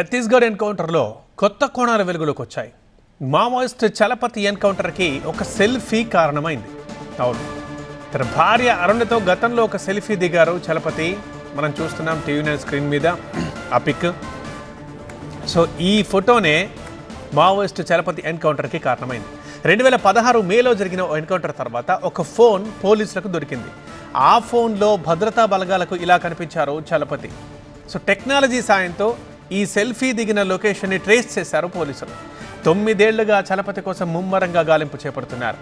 ఛత్తీస్గఢ్ ఎన్కౌంటర్లో కొత్త కోణాలు వెలుగులోకి వచ్చాయి. మావోయిస్ట్ చలపతి ఎన్కౌంటర్కి ఒక సెల్ఫీ కారణమైంది. అవును. తన భార్య అరుణతో గతంలో ఒక సెల్ఫీ దిగారు చలపతి. మనం చూస్తున్నాం టీవీ నైన్ స్క్రీన్ మీద. ఆ పిక్. సో ఈ ఫోటోనే మావోయిస్ట్ చలపతి ఎన్కౌంటర్కి కారణమైంది. రెండు వేల పదహారు మేలో జరిగిన ఓ ఎన్కౌంటర్ తర్వాత ఒక ఫోన్ పోలీసులకు దొరికింది. ఆ ఫోన్లో భద్రతా బలగాలకు ఇలా కనిపించారు చలపతి. సో టెక్నాలజీ సాయంతో ఈ సెల్ఫీ దిగిన లొకేషన్ని ట్రేస్ చేశారు పోలీసులు. తొమ్మిదేళ్ళుగా చలపతి కోసం ముమ్మరంగా గాలింపు చేపడుతున్నారు.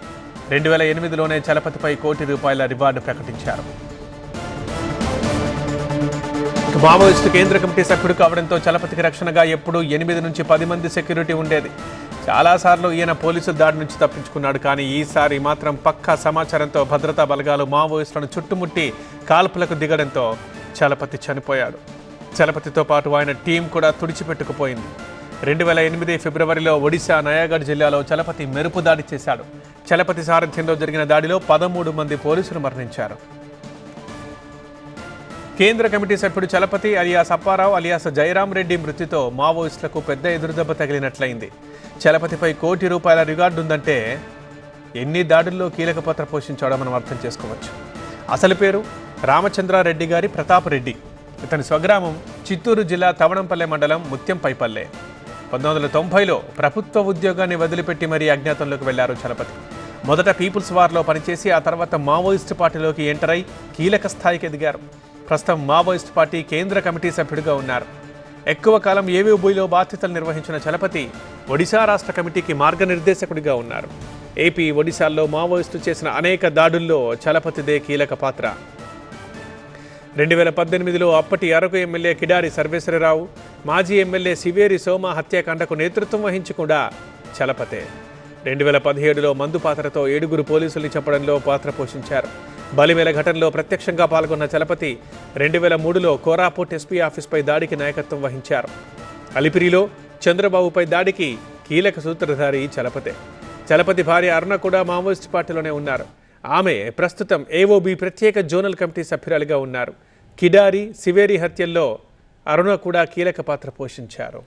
రెండు వేల ఎనిమిదిలోనే చలపతిపై కోటి రూపాయల రివార్డు ప్రకటించారు. మావోయిస్టు కేంద్ర కమిటీ సభ్యుడు కావడంతో చలపతికి రక్షణగా ఎప్పుడూ ఎనిమిది నుంచి పది మంది సెక్యూరిటీ ఉండేది. చాలాసార్లు ఈయన పోలీసుల దాడి నుంచి తప్పించుకున్నాడు కానీ ఈసారి మాత్రం పక్కా సమాచారంతో భద్రతా బలగాలు మావోయిస్టులను చుట్టుముట్టి కాల్పులకు దిగడంతో చలపతి చనిపోయాడు. చలపతితో పాటు ఆయన టీం కూడా తుడిచిపెట్టుకుపోయింది. రెండు వేల ఎనిమిది ఫిబ్రవరిలో ఒడిశా నయాగఢ్ జిల్లాలో చలపతి మెరుపు దాడి చేశాడు. చలపతి సారథ్యంలో జరిగిన దాడిలో పదమూడు మంది పోలీసులు మరణించారు. కేంద్ర కమిటీ సభ్యుడు చలపతి అలియాస్ అప్పారావు అలియాస్ జయరాం రెడ్డి మృతితో మావోయిస్టులకు పెద్ద ఎదురుదెబ్బ తగిలినట్లయింది. చలపతిపై కోటి రూపాయల రికార్డు ఉందంటే ఎన్ని దాడుల్లో కీలక పాత్ర పోషించాడో మనం అర్థం చేసుకోవచ్చు. అసలు పేరు? రామచంద్రారెడ్డి గారి ప్రతాప్ రెడ్డి. ఇతని స్వగ్రామం చిత్తూరు జిల్లా తవణంపల్లె మండలం ముత్యంపైపల్లె పంతొమ్మిది వందల తొంభైలో ప్రభుత్వ ఉద్యోగాన్ని వదిలిపెట్టి మరీ అజ్ఞాతంలోకి వెళ్ళారు చలపతి. మొదట పీపుల్స్ వార్లో పనిచేసి ఆ తర్వాత మావోయిస్ట్ పార్టీలోకి ఎంటర్ అయి కీలక స్థాయికి ఎదిగారు. ప్రస్తుతం మావోయిస్ట్ పార్టీ కేంద్ర కమిటీ సభ్యుడిగా ఉన్నారు. ఎక్కువ కాలం ఏవీబీలో బాధ్యతలు నిర్వహించిన చలపతి ఒడిశా రాష్ట్ర కమిటీకి మార్గనిర్దేశకుడిగా ఉన్నారు. ఏపీ ఒడిశాల్లో మావోయిస్టు చేసిన అనేక దాడుల్లో చలపతిదే కీలక పాత్ర. రెండు వేల పద్దెనిమిదిలో అప్పటి అరకు ఎమ్మెల్యే కిడారి సర్వేశ్వరరావు మాజీ ఎమ్మెల్యే సివేరి సోమ హత్యాకాండకు నేతృత్వం వహించకుండా చలపతే. రెండు వేల పదిహేడులో మందు పాత్రతో ఏడుగురు పోలీసుల్ని చంపడంలో పాత్ర పోషించారు. బలిమేల ఘటనలో ప్రత్యక్షంగా పాల్గొన్న చలపతి రెండు వేల మూడులో కోరాపూట్ ఎస్పీ ఆఫీస్పై దాడికి నాయకత్వం వహించారు. అలిపిరిలో చంద్రబాబుపై దాడికి కీలక సూత్రధారి చలపతే. చలపతి భార్య అరుణ కూడా మావోయిస్ట్ పార్టీలోనే ఉన్నారు. ఆమె ప్రస్తుతం ఏఓబి ప్రత్యేక జోనల్ కమిటీ సభ్యురాలిగా ఉన్నారు. కిడారి సివేరి హత్యల్లో అరుణ కూడా కీలక పాత్ర పోషించారు.